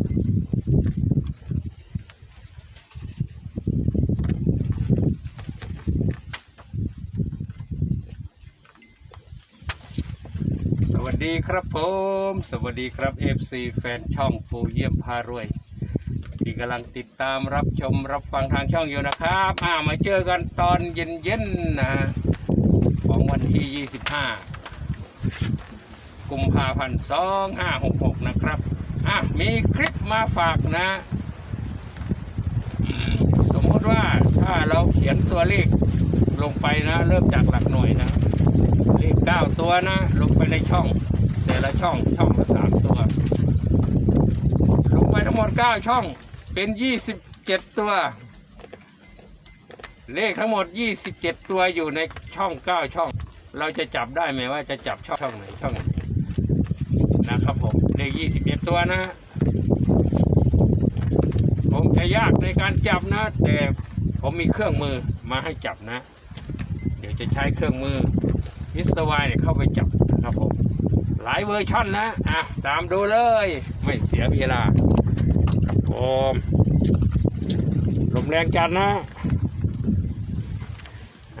สวัสดีครับผม สวัสดีครับ FC แฟนช่องปูเยี่ยมพารวย ที่กำลังติดตามรับชมรับฟังทางช่องอยู่นะครับอ่ามาเจอกันตอนเย็นๆนะของวันที่ 25 กุมภาพันธ์2566 นะครับ อะมีคลิปมาฝากนะ สมมติว่าถ้าเราเขียนตัวเลขลงไปนะ เริ่มจากหลักหน่วยนะ เลขเก้าตัวนะ ลงไปในช่อง แต่ละช่องช่องละสามตัว ลงไปทั้งหมดเก้าช่องเป็นยี่สิบเจ็ดตัว เลขทั้งหมดยี่สิบเจ็ดตัวอยู่ในช่องเก้าช่อง เราจะจับได้ไหมว่าจะจับช่องช่องไหนช่องไหน เลขยี่สิบเอ็ดตัวนะผมจะยากในการจับนะ แต่ผมมีเครื่องมือมาให้จับนะ เดี๋ยวจะใช้เครื่องมือมิสเตอร์วายเนี่ยเข้าไปจับนะครับผมหลายเวอร์ชันนะอะตามดูเลย ไม่เสียเวลาครับผมลมแรงจัดนะ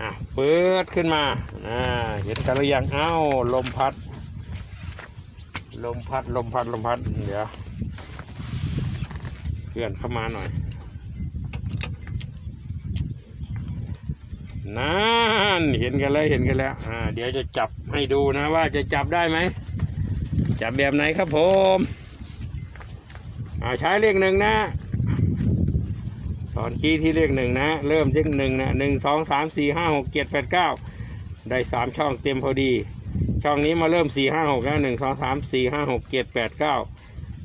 อะเปิดขึ้นมาอ่าเห็นกันหรือยังเอ้าลมพัด ลมพัดลมพัดลมพัดเดี๋ยวเพื่อนเข้ามาหน่อยนั่นเห็นกันเลยเห็นกันแล้วอ่าเดี๋ยวจะจับให้ดูนะว่าจะจับได้ไหมจับแบบไหนครับผมอ่าใช้เลขหนึ่งนะสอนชี้ที่เลขหนึ่งนะ เริ่มที่หนึ่งนะหนึ่งสองสามสี่ห้าหกเจ็ดแปดเก้าได้สามช่องเต็มพอดี ช่องนี้มาเริ่มสี่ห้าหกแล้วหนึ่งสองสามสี่ห้าหกเจ็ดแปดเก้า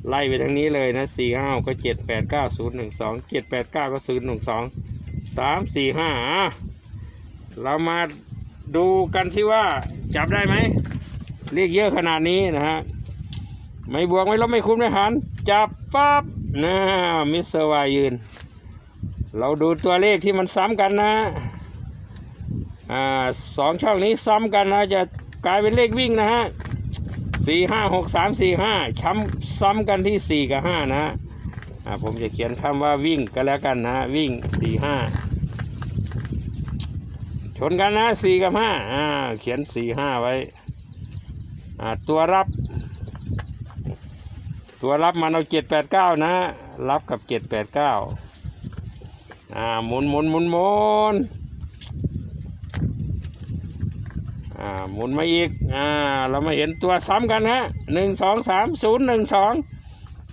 ไล่ไปทางนี้เลยนะสี่ห้าก็เจ็ดแปดเก้าศูนย์หนึ่งสองเจ็ดแปดเก้าก็ศูนย์หนึ่งสองสามสี่ห้าเรามาดูกันที่ว่าจับได้ไหมเรียกเยอะขนาดนี้นะฮะไม่บวกไม่ลบไม่คุ้มไม่หัน จับปั๊บนะมิสเตอร์วายยืน เราดูตัวเลขที่มันซ้ำกันนะอ่าสองช่องนี้ซ้ำกันนะจะ กลายเป็นเลขวิ่งนะฮะสี่ห้าหกสามสี่ห้าช้ำซ้ำกันที่สี่กับห้านะฮะอ่าผมจะเขียนคำว่าวิ่งก็แล้วกันนะวิ่งสี่ห้าชนกันนะสี่กับห้าอ่าเขียนสี่ห้าไว้อ่าตัวรับ ตัวรับมันเอาเจ็ดแปดเก้านะ รับกับเจ็ดแปดเก้าอ่าหมุนหมุนหมุนหมุน อ่าหมุนมาอีกอ่าเรามาเห็นตัวซ้ำกันฮะหนึ่งสองสามศูนย์หนึ่งสอง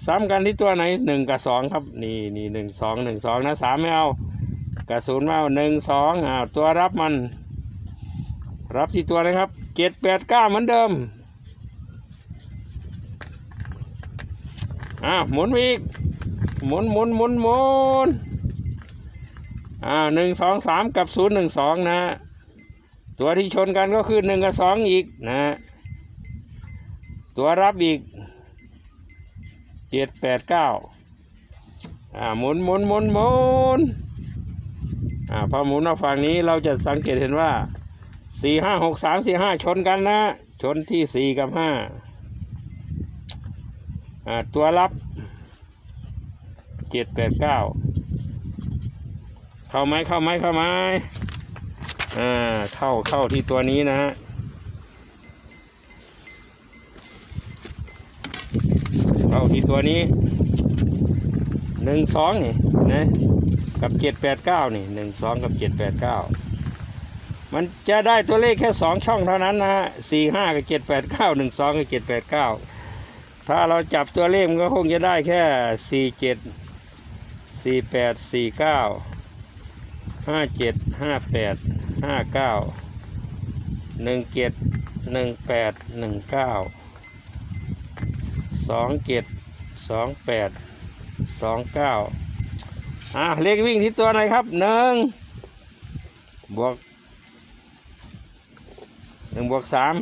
ซ้ำกันที่ตัวไหนหนึ่งกับสองครับนี่นี่หนึ่งสองหนึ่งสองนะสามไม่เอากระสุนมาหนึ่งสองอ่าตัวรับมัน รับที่ตัวนะครับเจ็ดแปดเก้าเหมือนเดิมอ่าหมุนอีกหมุนหมุนหมุนหมุนอ่าหนึ่งสองสามกับศูนย์หนึ่งสองนะ ตัวที่ชนกันก็คือหนึ่งกับสองอีกนะตัวรับอีกเจ็ดแปดเก้าอ่าหมุนหมุนหมุนหมุนอ่าพอหมุนมาฝั่งนี้เราจะสังเกตเห็นว่าสี่ห้าหกสามสี่ห้าชนกันนะ ชนที่สี่กับห้าอ่าตัวรับเจ็ดแปดเก้าเข้าไหมเข้าไหมเข้าไหม อ่าเข้าเข้าที่ตัวนี้นะฮะเข้าที่ตัวนี้หนึ่งสองนี่นะกับเจ็ดแปดเก้านี่หนึ่งสองกับเจ็ดแปดเก้ามันจะได้ตัวเลขแค่สองช่องเท่านั้นนะฮะสี่ห้ากับเจ็ดแปดเก้าหนึ่งสองกับเจ็ดแปดเก้าถ้าเราจับตัวเลขมันก็คงจะได้แค่สี่เจ็ดสี่แปดสี่เก้าห้าเจ็ดห้าแปด ห้าเก้าหนึ่งเจ็ดหนึ่งแปดหนึ่งเก้าสองเจ็ดสองแปดสองเก้าอะเลขวิ่งที่ตัวไหนครับหนึ่งบวกหนึ่งบวกสาม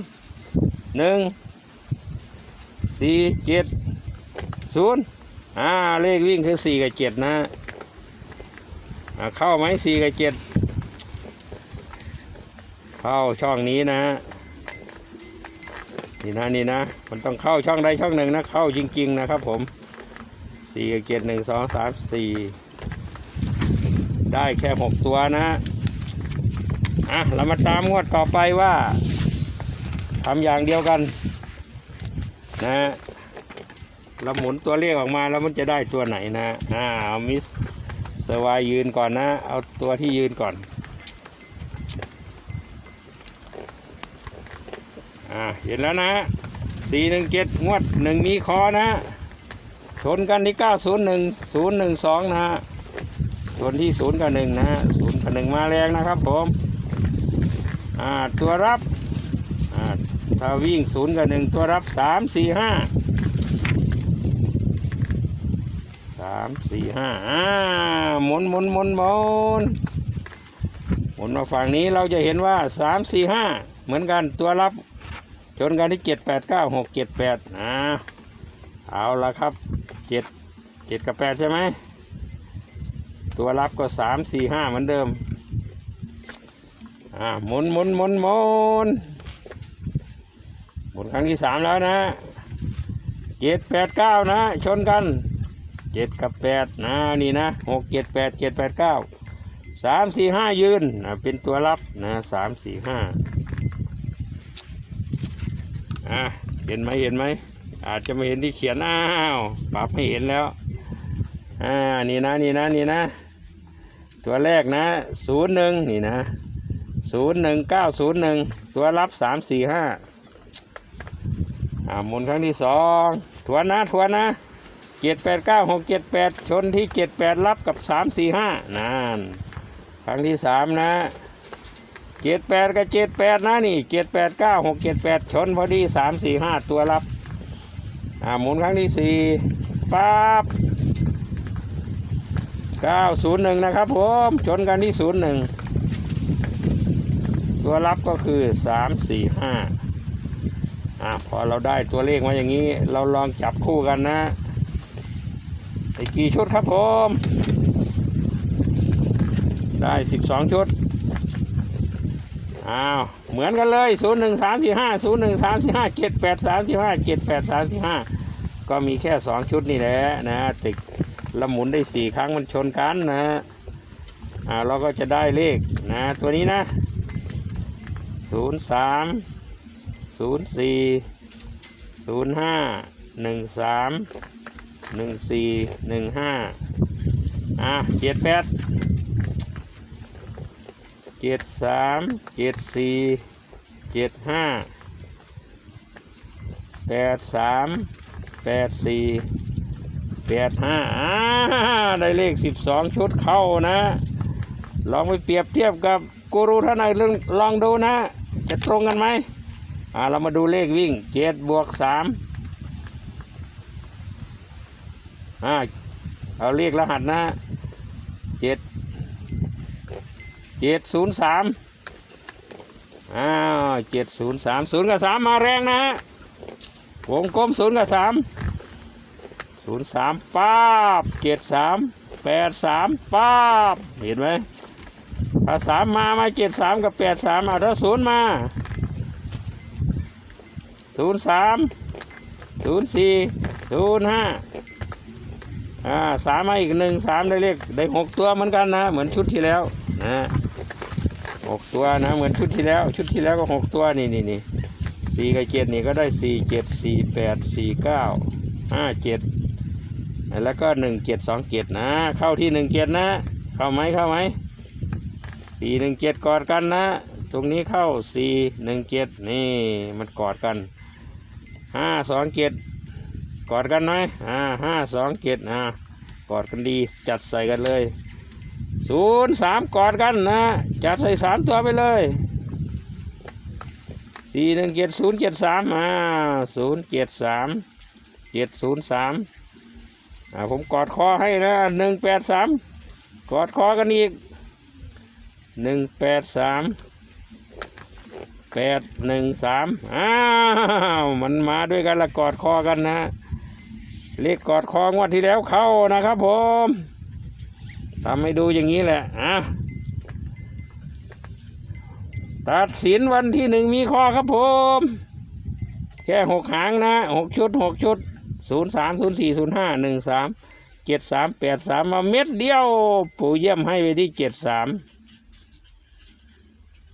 หนึ่งสี่เจ็ดศูนย์อ่าเลขวิ่งคือสี่กับเจ็ดนะอะเข้าไหมสี่กับเจ็ด เข้าช่องนี้นะนี่นะนี่นะ มันต้องเข้าช่องใดช่องหนึ่งนะ เข้าจริง ๆ นะครับผมสี่เกียรหนึ่งสองสามสี่ได้แค่หกตัวนะอะเรามาตามงวดต่อไปว่าทำอย่างเดียวกัน นะเราหมุนตัวเลขออกมาแล้วมันจะได้ตัวไหนนะอ่าเอามิสเซอร์วายยืนก่อนนะ เอาตัวที่ยืนก่อน อ่าเห็นแล้วนะสี่หนึ่งเจ็ดงวดหนึ่งมีคอนะ ชนกันที่เก้าศูนย์หนึ่งศูนย์หนึ่งสองนะฮะชนที่ศูนย์กับหนึ่งนะฮะศูนย์กับหนึ่งมาแรงนะครับผมอ่าตัวรับอ่าถ้าวิ่งศูนย์กับหนึ่งตัวรับสามสี่ห้าสามสี่ห้าอ่าหมุนหมุนหมุนหมุนหมุนมาฝั่งนี้เราจะเห็นว่าสามสี่ห้าเหมือนกันตัวรับ ชนกันที่เจ็ดแปดเก้าหกเจ็ดแปดอ่าเอาละครับเจ็ดเจ็ดกับแปดใช่ไหมตัวรับก็สามสี่ห้าเหมือนเดิมอ่าหมุนหมุนหมุนหมุนหมุนครั้งที่สามแล้วนะเจ็ดแปดเก้านะ ชนกันเจ็ดกับแปดนะนี่นะหกเจ็ดแปดเจ็ดแปดเก้าสามสี่ห้ายืนนะเป็นตัวรับนะสามสี่ห้า อะเห็นไหมเห็นไหม อาจจะไม่เห็นที่เขียนอ้าวปรับให้เห็นแล้วอ่านี่นะนี่นะนี่นะ ตัวแรกนะศูนย์หนึ่งนี่นะศูนย์หนึ่งเก้าศูนย์หนึ่งตัวรับสามสี่ห้าอ่าหมุนครั้งที่สองทวนนะทวนนะเจ็ดแปดเก้าหกเจ็ดแปดชนที่เจ็ดแปดรับกับสามสี่ห้านั่นครั้งที่สามนะ เจ็ดแปดกับเจ็ดแปดนะนี่เจ็ดแปดเก้าหกเจ็ดแปดชนพอดีสามสี่ห้าตัวรับ อ่าหมุนครั้งที่สี่ปั๊บเก้าศูนย์หนึ่งนะครับผมชนกันที่ศูนย์หนึ่งตัวรับก็คือสามสี่ห้าอ่าพอเราได้ตัวเลขมาอย่างนี้ เราลองจับคู่กันนะไอ้กี่ชุดครับผม ได้สิบสองชุด อ้าวเหมือนกันเลยศูนย์หนึ่งสามสี่ห้าศูนย์หนึ่งสามสี่ห้าเจ็ดแปดสามสี่ห้าเจ็ดแปดสามสี่ห้าก็มีแค่สองชุดนี่แหละนะติดละหมุนได้สี่ครั้งมันชนกันนะอ่าเราก็จะได้เลขนะตัวนี้นะศูนย์สามศูนย์สี่ศูนย์ห้าหนึ่งสามหนึ่งสี่หนึ่งห้าอะเจ็ดแปด เจ็ดสามเจ็ดสี่เจ็ดห้าแปดสามแปดสี่แปดห้าอ่าได้เลขสิบสองชุดเข้านะ ลองไปเปรียบเทียบกับกูรูท่านไหนลองลองดูนะ จะตรงกันไหมอ่าเรามาดูเลขวิ่งเจ็ดบวกสามอ่าเอาเลขรหัสนะเจ็ด เจ็ดศูนย์สามอ้าวเจ็ดศูนย์สามศูนย์กับสามมาแรงนะฮะวงกลมศูนย์กับสามศูนย์สามป้าบเจ็ดสามแปดสามป้าบเห็นไหมถ้าสามมามาเจ็ดสามกับแปดสามเอาถ้าศูนย์มาศูนย์สามศูนย์สี่ศูนย์ห้าอ่าสามมาอีกหนึ่งสามได้เลขได้หกตัวเหมือนกันนะ เหมือนชุดที่แล้วนะ หกตัวนะ เหมือนชุดที่แล้ว ชุดที่แล้วก็หกตัวนี่นี่นี่สี่กับเจ็ดนี่ก็ได้สี่เจ็ดสี่แปดสี่เก้าห้าเจ็ดแล้วก็หนึ่งเจ็ดสองเจ็ดนะ เข้าที่หนึ่งเจ็ดนะ เข้าไหมเข้าไหมสี่หนึ่งเจ็ดกอดกันนะ ตรงนี้เข้าสี่หนึ่งเจ็ดนี่มันกอดกันห้าสองเจ็ดกอดกันไหมอ่าห้าสองเจ็ดอ่ากอดกันดีจัดใส่กันเลย ศูนย์สามกอดกันนะ จัดใส่สามตัวไปเลยสี่หนึ่งเจ็ดศูนย์เจ็ดสามอ่าศูนย์เจ็ดสามเจ็ดศูนย์สามอ่าผมกอดคอให้นะหนึ่งแปดสามกอดคอกันอีกหนึ่งแปดสามแปดหนึ่งสามอ้าวมันมาด้วยกันละกอดคอกันนะเลขกอดคองวดที่แล้วเข้านะครับผม ทำให้ดูอย่างนี้แหละอะตัดสินวันที่หนึ่งมีข้อครับผม แค่หกหางนะหกชุดหกชุดศูนย์สามศูนย์สี่ศูนย์ห้าหนึ่งสามเจ็ดสามแปดสามมาเม็ดเดียว ปู่เยี่ยมให้ไปที่เจ็ดสาม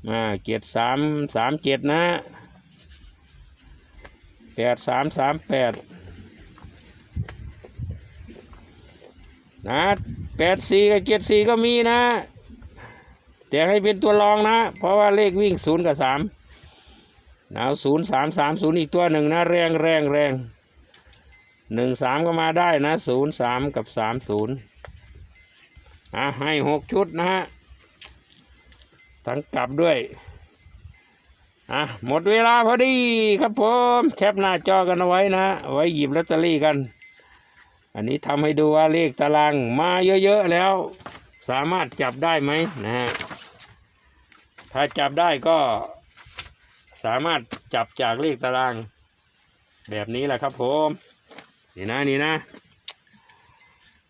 มาเจ็ดสามสามเจ็ดนะแปดสามสามแปดนะ แปดสี่กับเจ็ดสี่ก็มีนะ แต่ให้เป็นตัวรองนะ เพราะว่าเลขวิ่งศูนย์กับสามเอาศูนย์สามสามศูนย์อีกตัวหนึ่งนะ แรงแรงแรงหนึ่งสามก็มาได้นะศูนย์สามกับสามศูนย์อะให้หกชุดนะฮะทั้งกลับด้วยอะหมดเวลาพอดีครับผม แคปหน้าจอกันเอาไว้นะ ไว้หยิบลอตเตอรี่กัน อันนี้ทำให้ดูว่าเลขตารางมาเยอะๆแล้ว สามารถจับได้ไหมนะฮะถ้าจับได้ก็สามารถจับจากเลขตาราง แบบนี้แหละครับผมนี่นะนี่นะ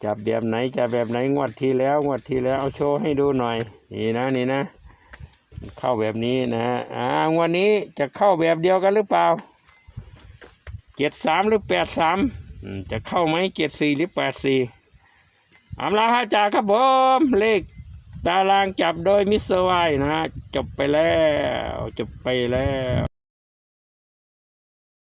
จับแบบไหนจับแบบไหนงวดที่แล้วงวดที่แล้วเอาโชว์ให้ดูหน่อย นี่นะนี่นะเข้าแบบนี้นะฮะอ่างวดนี้จะเข้าแบบเดียวกันหรือเปล่าเจ็ดสามหรือแปดสาม จะเข้าไหมเจ็ดสี่หรือแปดสี่อำลาฮาจาครับผมเลขตารางจับโดยมิสเตอร์ไวนะฮะจบไปแล้ว จบไปแล้ว